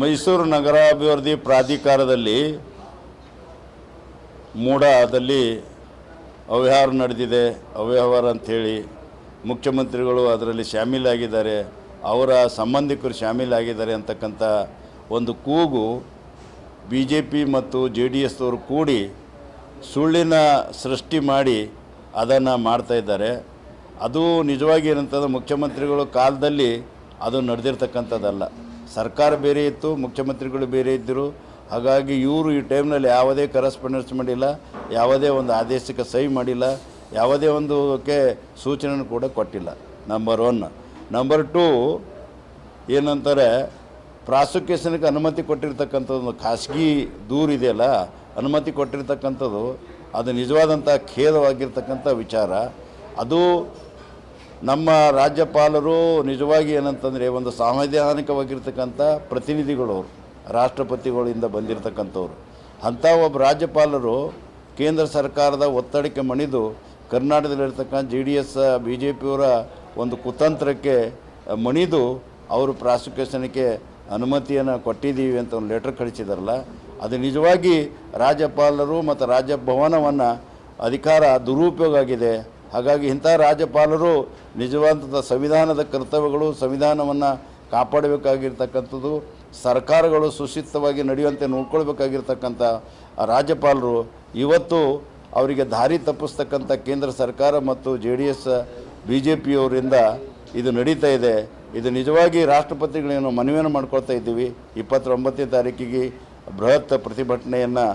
ಮೈಸೂರು ನಗರಾಭಿವೃದ್ಧಿ ಪ್ರಾಧಿಕಾರದಲ್ಲಿ ಮೂಡಾದಲ್ಲಿ ಅವ್ಯವಹಾರ ನಡೆದಿದೆ, ಅವ್ಯವಹಾರ ಅಂಥೇಳಿ ಮುಖ್ಯಮಂತ್ರಿಗಳು ಅದರಲ್ಲಿ ಶಾಮೀಲಾಗಿದ್ದಾರೆ, ಅವರ ಸಂಬಂಧಿಕರು ಶಾಮೀಲಾಗಿದ್ದಾರೆ ಅಂತಕ್ಕಂಥ ಒಂದು ಕೂಗು ಬಿ ಜೆ ಪಿ ಮತ್ತು ಜೆ ಡಿ ಎಸ್ದವರು ಕೂಡಿ ಸುಳ್ಳಿನ ಸೃಷ್ಟಿ ಮಾಡಿ ಅದನ್ನು ಮಾಡ್ತಾ ಇದ್ದಾರೆ. ಅದು ನಿಜವಾಗಿ ಏನಂತಂದ್ರೆ ಮುಖ್ಯಮಂತ್ರಿಗಳು ಕಾಲದಲ್ಲಿ ಅದು ನಡೆದಿರ್ತಕ್ಕಂಥದ್ದಲ್ಲ. ಸರ್ಕಾರ ಬೇರೆ ಇತ್ತು, ಮುಖ್ಯಮಂತ್ರಿಗಳು ಬೇರೆ ಇದ್ದರು. ಹಾಗಾಗಿ ಇವರು ಈ ಟೈಮ್ನಲ್ಲಿ ಯಾವುದೇ ಕರೆಸ್ಪಾಂಡೆನ್ಸ್ ಮಾಡಿಲ್ಲ, ಯಾವುದೇ ಒಂದು ಆದೇಶಕ್ಕೆ ಸಹಿ ಮಾಡಿಲ್ಲ, ಯಾವುದೇ ಒಂದು ಕೆ ಸೂಚನೆಯನ್ನು ಕೂಡ ಕೊಟ್ಟಿಲ್ಲ. ನಂಬರ್ ಒನ್ ನಂಬರ್ ಟೂ ಏನಂತಾರೆ, ಪ್ರಾಸಿಕ್ಯೂಷನ್ಗೆ ಅನುಮತಿ ಕೊಟ್ಟಿರ್ತಕ್ಕಂಥದ್ದು ಒಂದು ಖಾಸಗಿ ದೂರಿದೆಯಲ್ಲ ಅನುಮತಿ ಕೊಟ್ಟಿರ್ತಕ್ಕಂಥದ್ದು ಅದು ನಿಜವಾದಂಥ ಖೇದವಾಗಿರ್ತಕ್ಕಂಥ ವಿಚಾರ. ಅದು ನಮ್ಮ ರಾಜ್ಯಪಾಲರು ನಿಜವಾಗಿ ಏನಂತಂದರೆ ಒಂದು ಸಾಂವಿಧಾನಿಕವಾಗಿರ್ತಕ್ಕಂಥ ಪ್ರತಿನಿಧಿಗಳು ಅವರು, ರಾಷ್ಟ್ರಪತಿಗಳಿಂದ ಬಂದಿರತಕ್ಕಂಥವ್ರು. ಅಂಥ ಒಬ್ಬ ರಾಜ್ಯಪಾಲರು ಕೇಂದ್ರ ಸರ್ಕಾರದ ಒತ್ತಡಕ್ಕೆ ಮಣಿದು ಕರ್ನಾಟಕದಲ್ಲಿರ್ತಕ್ಕಂಥ J D S, B J ಪಿಯವರ ಒಂದು ಕುತಂತ್ರಕ್ಕೆ ಮಣಿದು ಅವರು ಪ್ರಾಸಿಕ್ಯೂಷನ್ಗೆ ಅನುಮತಿಯನ್ನು ಕೊಟ್ಟಿದ್ದೀವಿ ಅಂತ ಒಂದು ಲೆಟ್ರ್ ಕಳಿಸಿದಾರಲ್ಲ, ಅದು ನಿಜವಾಗಿ ರಾಜ್ಯಪಾಲರು ಮತ್ತು ರಾಜ್ಯಭವನವನ್ನು ಅಧಿಕಾರ ದುರುಪಯೋಗ ಆಗಿದೆ. ಹಾಗಾಗಿ ಇಂಥ ರಾಜ್ಯಪಾಲರು ನಿಜವಾದಂಥ ಸಂವಿಧಾನದ ಕರ್ತವ್ಯಗಳು, ಸಂವಿಧಾನವನ್ನು ಕಾಪಾಡಬೇಕಾಗಿರ್ತಕ್ಕಂಥದ್ದು, ಸರ್ಕಾರಗಳು ಸುಶಿತ್ವವಾಗಿ ನಡೆಯುವಂತೆ ನೋಡ್ಕೊಳ್ಬೇಕಾಗಿರ್ತಕ್ಕಂಥ ರಾಜ್ಯಪಾಲರು ಇವತ್ತು ಅವರಿಗೆ ದಾರಿ ತಪ್ಪಿಸ್ತಕ್ಕಂಥ ಕೇಂದ್ರ ಸರ್ಕಾರ ಮತ್ತು J D S, B J ಪಿಯವರಿಂದ ಇದು ನಡೀತಾ ಇದೆ. ಇದು ನಿಜವಾಗಿ ರಾಷ್ಟ್ರಪತಿಗಳೇನು ಮನವಿಯನ್ನು ಮಾಡ್ಕೊಳ್ತಾ ಇದ್ದೀವಿ. ಇಪ್ಪತ್ತೊಂಬತ್ತನೇ ತಾರೀಕಿಗೆ ಬೃಹತ್ ಪ್ರತಿಭಟನೆಯನ್ನು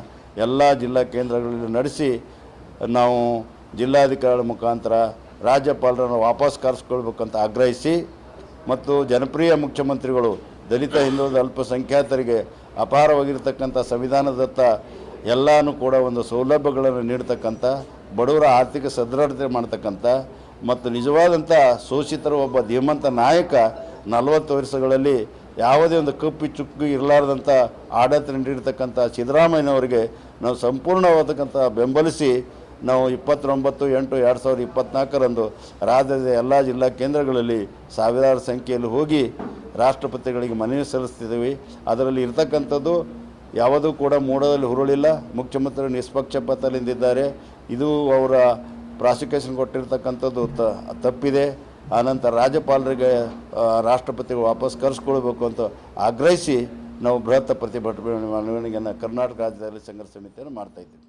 ಎಲ್ಲ ಜಿಲ್ಲಾ ಕೇಂದ್ರಗಳಲ್ಲಿ ನಡೆಸಿ ನಾವು ಜಿಲ್ಲಾಧಿಕಾರಿಗಳ ಮುಖಾಂತರ ರಾಜ್ಯಪಾಲರನ್ನು ವಾಪಸ್ ಕರೆಸ್ಕೊಳ್ಬೇಕಂತ ಆಗ್ರಹಿಸಿ ಮತ್ತು ಜನಪ್ರಿಯ ಮುಖ್ಯಮಂತ್ರಿಗಳು ದಲಿತ ಹಿಂದೂ ಅಲ್ಪಸಂಖ್ಯಾತರಿಗೆ ಅಪಾರವಾಗಿರ್ತಕ್ಕಂಥ ಸಂವಿಧಾನದತ್ತ ಎಲ್ಲನೂ ಕೂಡ ಒಂದು ಸೌಲಭ್ಯಗಳನ್ನು ನೀಡ್ತಕ್ಕಂಥ, ಬಡವರ ಆರ್ಥಿಕ ಸದೃಢತೆ ಮಾಡ್ತಕ್ಕಂಥ ಮತ್ತು ನಿಜವಾದಂಥ ಶೋಷಿತರ ಒಬ್ಬ ಧೀಮಂತ ನಾಯಕ ನಲವತ್ತು ವರ್ಷಗಳಲ್ಲಿ ಯಾವುದೇ ಒಂದು ಕಪ್ಪಿ ಚುಕ್ಕು ಇರಲಾರ್ದಂಥ ಆಡಳಿತ ನೀಡಿರ್ತಕ್ಕಂಥ ಸಿದ್ದರಾಮಯ್ಯನವರಿಗೆ ನಾವು ಸಂಪೂರ್ಣವಾದಕ್ಕಂಥ ಬೆಂಬಲಿಸಿ ನಾವು ಇಪ್ಪತ್ತೊಂಬತ್ತು, ಎಂಟು, ಎರಡು ಸಾವಿರದ ಇಪ್ಪತ್ತ್ನಾಲ್ಕರಂದು ರಾಜ್ಯದ ಎಲ್ಲ ಜಿಲ್ಲಾ ಕೇಂದ್ರಗಳಲ್ಲಿ ಸಾವಿರಾರು ಸಂಖ್ಯೆಯಲ್ಲಿ ಹೋಗಿ ರಾಷ್ಟ್ರಪತಿಗಳಿಗೆ ಮನವಿ ಸಲ್ಲಿಸ್ತಿದ್ದೀವಿ. ಅದರಲ್ಲಿ ಇರತಕ್ಕಂಥದ್ದು ಯಾವುದೂ ಕೂಡ ಮೂಡದಲ್ಲಿ ಹುರುಳಿಲ್ಲ. ಮುಖ್ಯಮಂತ್ರಿ ನಿಷ್ಪಕ್ಷಪಾತದಿಂದಿದ್ದಾರೆ ಇದು ಅವರ ಪ್ರಾಸಿಕ್ಯೂಷನ್ ಕೊಟ್ಟಿರ್ತಕ್ಕಂಥದ್ದು ತ, ತಪ್ಪಿದೆ. ಆನಂತರ ರಾಜ್ಯಪಾಲರಿಗೆ ರಾಷ್ಟ್ರಪತಿಗಳು ವಾಪಸ್ ಕರೆಸ್ಕೊಳ್ಬೇಕು ಅಂತ ಆಗ್ರಹಿಸಿ ನಾವು ಬೃಹತ್ ಪ್ರತಿಭಟನೆ, ಮೆರವಣಿಗೆಯನ್ನು ಕರ್ನಾಟಕ ರಾಜ್ಯದಲ್ಲಿ ಸಂಘರ್ಷ ಸಮಿತಿಯನ್ನು ಮಾಡ್ತಾಯಿದ್ದೀವಿ